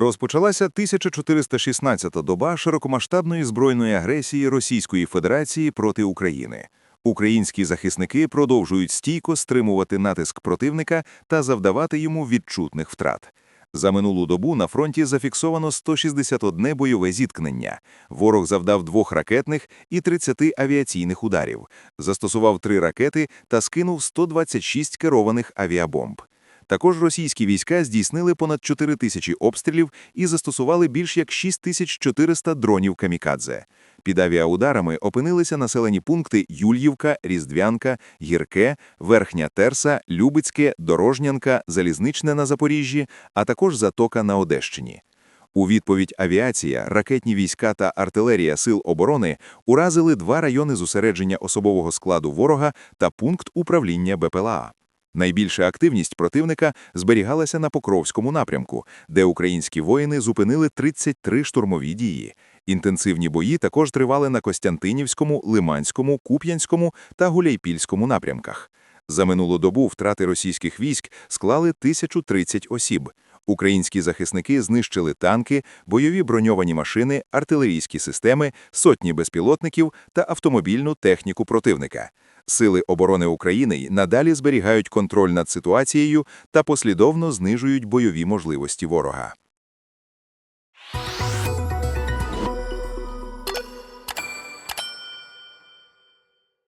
Розпочалася 1416-та доба широкомасштабної збройної агресії Російської Федерації проти України. Українські захисники продовжують стійко стримувати натиск противника та завдавати йому відчутних втрат. За минулу добу на фронті зафіксовано 161 бойове зіткнення. Ворог завдав двох ракетних і 30 авіаційних ударів, застосував три ракети та скинув 126 керованих авіабомб. Також російські війська здійснили понад 4 тисячі обстрілів і застосували більш як 6400 дронів камікадзе. Під авіаударами опинилися населені пункти Юльївка, Різдвянка, Гірке, Верхня Терса, Любицьке, Дорожнянка, Залізничне на Запоріжжі, а також Затока на Одещині. У відповідь авіація, ракетні війська та артилерія Сил оборони уразили два райони зосередження особового складу ворога та пункт управління БПЛА. Найбільша активність противника зберігалася на Покровському напрямку, де українські воїни зупинили 33 штурмові дії. Інтенсивні бої також тривали на Костянтинівському, Лиманському, Куп'янському та Гуляйпільському напрямках. За минулу добу втрати російських військ склали 1030 осіб. Українські захисники знищили танки, бойові броньовані машини, артилерійські системи, сотні безпілотників та автомобільну техніку противника. Сили оборони України надалі зберігають контроль над ситуацією та послідовно знижують бойові можливості ворога.